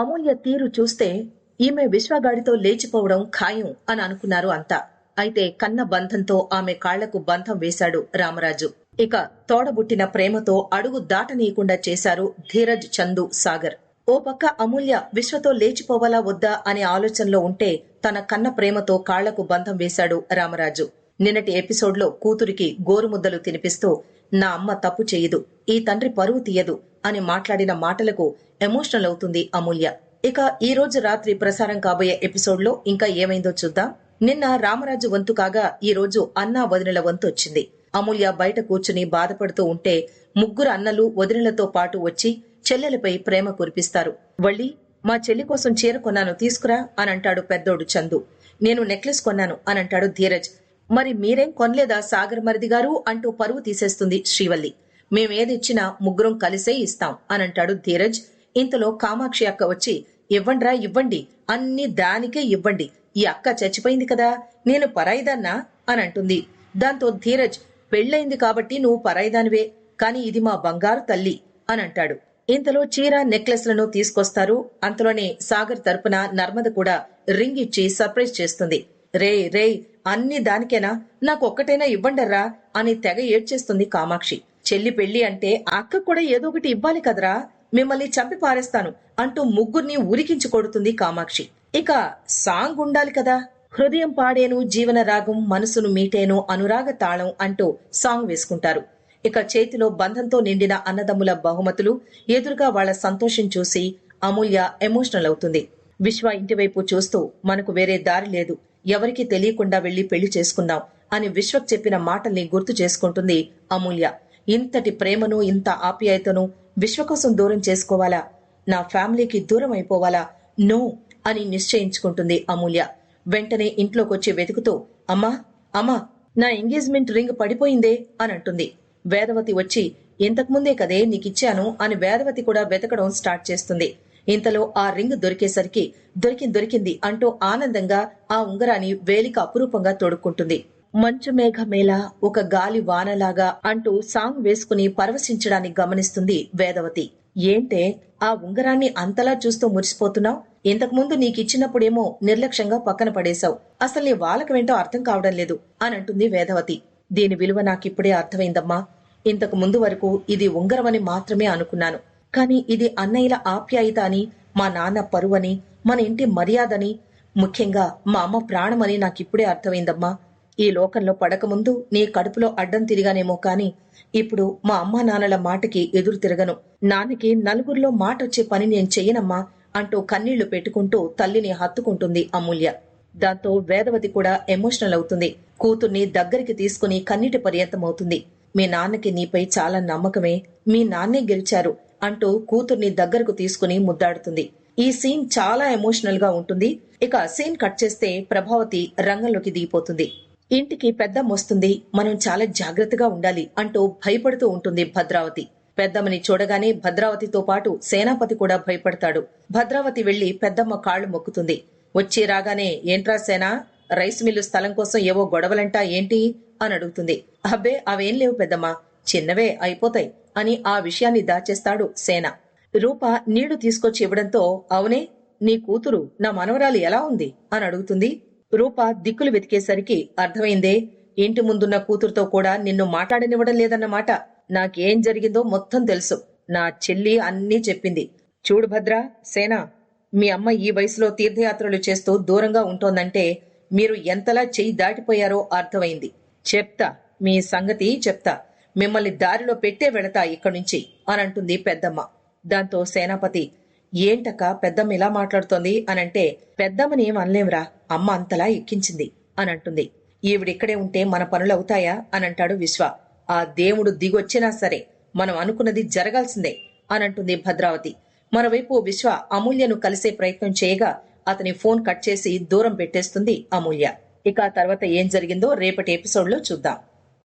అమూల్య తీరు చూస్తే ఈమె విశ్వగాడితో లేచిపోవడం ఖాయం అని అనుకున్నారు అంతా. అయితే కన్న బంధంతో ఆమె కాళ్ళకు బంధం వేశాడు రామరాజు. ఇక తోడబుట్టిన ప్రేమతో అడుగు దాటనీయకుండా చేశారు ధీరజ్ చందు సాగర్. ఓ పక్క అమూల్య విశ్వతో లేచిపోవాలా వద్దా అనే ఆలోచనలో ఉంటే తన కన్న ప్రేమతో కాళ్ళకు బంధం వేశాడు రామరాజు. నిన్నటి ఎపిసోడ్లో కూతురికి గోరుముద్దలు తినిపిస్తూ నా అమ్మ తప్పు చేయదు ఈ తండ్రి పరువు తీయదు అని మాట్లాడిన మాటలకు ఎమోషనల్ అవుతుంది అమూల్య. ఇక ఈ రోజు రాత్రి ప్రసారం కాబోయే ఎపిసోడ్లో ఇంకా ఏమైందో చూద్దాం. నిన్న రామరాజు వంతు కాగా ఈ రోజు అన్నా వదినల వంతు వచ్చింది. అమూల్య బయట కూర్చుని బాధపడుతూ ఉంటే ముగ్గురు అన్నలు వదినలతో పాటు వచ్చి చెల్లెలపై ప్రేమ కురిపిస్తారు. వళ్ళి మా చెల్లి కోసం చీర కొన్నాను తీసుకురా అని అంటాడు పెద్దోడు చందు. నేను నెక్లెస్ కొన్నాను అని అంటాడు ధీరజ్. మరి మీరేం కొనలేదా సాగర్ మరిది గారు అంటూ పరువు తీసేస్తుంది శ్రీవల్లి. మేమేదిచ్చినా ముగ్గురం కలిసే ఇస్తాం అని అంటాడు ధీరజ్. ఇంతలో కామాక్షి అక్క వచ్చి ఇవ్వండ్రా ఇవ్వండి. అన్ని దానికే ఇవ్వండి. ఈ అక్క చచ్చిపోయింది కదా. నేను పరాయిదాన్నా? అని అంటుంది. దాంతో ధీరజ్ పెళ్ళయింది కాబట్టి నువ్వు పరాయిదానివే. కాని ఇది మా బంగారు తల్లి. అని అంటాడు. ఇంతలో చీర నెక్లెస్లను తీసుకొస్తారు. అంతలోనే సాగర్ తరపున నర్మద కూడా రింగ్ ఇచ్చి సర్ప్రైజ్ చేస్తుంది. రే రే అన్ని దానికేనా? నాకు ఒక్కటైనా ఇవ్వండర్రా? అని తెగ ఏడ్చేస్తుంది కామాక్షి. చెల్లి పెళ్ళి అంటే అక్క కూడా ఏదో ఒకటి ఇవ్వాలి కదరా? మిమ్మల్ని చంపి పారేస్తాను అంటూ ముగ్గురిని ఉరికించి కొడుతుంది కామాక్షి. ఇక సాంగ్ ఉండాలి కదా? హృదయం పాడేను జీవన రాగం మనసును మీటేను అనురాగ తాళం అంటూ సాంగ్ వేసుకుంటారు. ఇక చేతిలో బంధంతో నిండిన అన్నదమ్ముల బహుమతులు ఎదురుగా వాళ్ళ సంతోషం చూసి అమూల్య ఎమోషనల్ అవుతుంది. విశ్వ ఇంటివైపు చూస్తూ మనకు వేరే దారి లేదు. ఎవరికీ తెలియకుండా వెళ్ళి పెళ్ళి చేసుకుందాం అని విశ్వక్ చెప్పిన మాటల్ని గుర్తు చేసుకుంటుంది అమూల్య. ఇంతటి ప్రేమను ఇంత ఆప్యాయతను విశ్వ కోసం దూరం చేసుకోవాలా? నా ఫ్యామిలీకి దూరం అయిపోవాలా? నో అని నిశ్చయించుకుంటుంది అమూల్య. వెంటనే ఇంట్లోకొచ్చి వెతుకుతూ అమ్మా అమ్మా నా ఎంగేజ్మెంట్ రింగ్ పడిపోయిందే అని అంటుంది. వేదవతి వచ్చి ఇంతకుముందే కదే నీకిచ్చాను అని వేదవతి కూడా వెతకడం స్టార్ట్ చేస్తుంది. ఇంతలో ఆ రింగ్ దొరికేసరికి దొరికింది దొరికింది అంటూ ఆనందంగా ఆ ఉంగరాన్ని వేలిక అపురూపంగా తొడుక్కుంటుంది. మంచు మేఘమేళ ఒక గాలి వానలాగా అంటూ సాంగ్ వేసుకుని పరవశించడాన్ని గమనిస్తుంది వేదవతి. ఏంటే ఆ ఉంగరాన్ని అంతలా చూస్తూ మురిసిపోతున్నావు? ఇంతకుముందు నీకిచ్చినప్పుడేమో నిర్లక్ష్యంగా పక్కన పడేశావు. అసలు నీ వాళ్ళకమేంటో అర్థం కావడం లేదు అని అంటుంది వేదవతి. దీని విలువ నాకిప్పుడే అర్థమైందమ్మా. ఇంతకు ముందు వరకు ఇది ఉంగరమని మాత్రమే అనుకున్నాను. కాని ఇది అన్నయ్యల ఆప్యాయత అని మా నాన్న పరువని మన ఇంటి మర్యాదని ముఖ్యంగా మా అమ్మ ప్రాణమని నాకిప్పుడే అర్థమైందమ్మా. ఈ లోకంలో పడకముందు నీ కడుపులో అడ్డం తిరిగానేమో కాని ఇప్పుడు మా అమ్మా నాన్నల మాటకి ఎదురు తిరగను. నాన్నకి నలుగురిలో మాటొచ్చే పని నేను చెయ్యనమ్మా అంటూ కన్నీళ్ళు పెట్టుకుంటూ తల్లిని హత్తుకుంటుంది అమూల్య. దాంతో వేదవతి కూడా ఎమోషనల్ అవుతుంది. కూతుర్ని దగ్గరికి తీసుకుని కన్నీటి పర్యంతమవుతుంది. మీ నాన్నకి నీపై చాలా నమ్మకమే. మీ నాన్నే గెలిచారు. అంటూ కూతుర్ని దగ్గరకు తీసుకుని ముద్దాడుతుంది. ఈ సీన్ చాలా ఎమోషనల్గా ఉంటుంది. ఇక సీన్ కట్ చేస్తే ప్రభావతి రంగంలోకి దిగిపోతుంది. ఇంటికి పెద్దమ్మ వస్తుంది. మనం చాలా జాగ్రత్తగా ఉండాలి అంటూ భయపడుతూ ఉంటుంది భద్రావతి. పెద్దమ్మని చూడగానే భద్రావతితో పాటు సేనాపతి కూడా భయపడతాడు. భద్రావతి వెళ్ళి పెద్దమ్మ కాళ్ళు మొక్కుతుంది. వచ్చి రాగానే ఏంట్రా సేనా? రైస్ మిల్లు స్థలం కోసం ఏవో గొడవలంటా ఏంటి? అని అడుగుతుంది. అబ్బే అవేం లేవు పెద్దమ్మ. చిన్నవే అయిపోతాయి అని ఆ విషయాన్ని దాచేస్తాడు సేన. రూప నీళ్ళు తీసుకొచ్చి ఇవ్వడంతో అవునే నీ కూతురు నా మనవరాలు ఎలా ఉంది? అని అడుగుతుంది. రూప దిక్కులు వెతికేసరికి అర్థమైందే ఇంటి ముందున్న కూతురుతో కూడా నిన్ను మాట్లాడనివ్వడం లేదన్నమాట. నాకేం జరిగిందో మొత్తం తెలుసు. నా చెల్లి అన్నీ చెప్పింది. చూడు భద్ర సేన మీ అమ్మ ఈ వయసులో తీర్థయాత్రలు చేస్తూ దూరంగా ఉంటోందంటే మీరు ఎంతలా చెయ్యి దాటిపోయారో అర్థమైంది. చెప్తా మీ సంగతి చెప్తా. మిమ్మల్ని దారిలో పెట్టే వెళతా ఇక్కడి నుంచి అని అంటుంది పెద్దమ్మ. దాంతో సేనాపతి ఏంటక్క పెద్దమ్మ ఇలా మాట్లాడుతోంది? అనంటే పెద్దమ్మని ఏం అనలేంరా అమ్మ అంతలా ఎక్కించింది అని అంటుంది. ఈవిడిక్కడే ఉంటే మన పనులు అవుతాయా? అని అంటాడు విశ్వ. ఆ దేవుడు దిగొచ్చినా సరే మనం అనుకున్నది జరగాల్సిందే అనంటుంది భద్రావతి. మరోవైపు విశ్వ అమూల్యను కలిసే ప్రయత్నం చేయగా అతని ఫోన్ కట్ చేసి దూరం పెట్టేస్తుంది అమూల్య. ఇక ఆ తర్వాత ఏం జరిగిందో రేపటి ఎపిసోడ్లో చూద్దాం.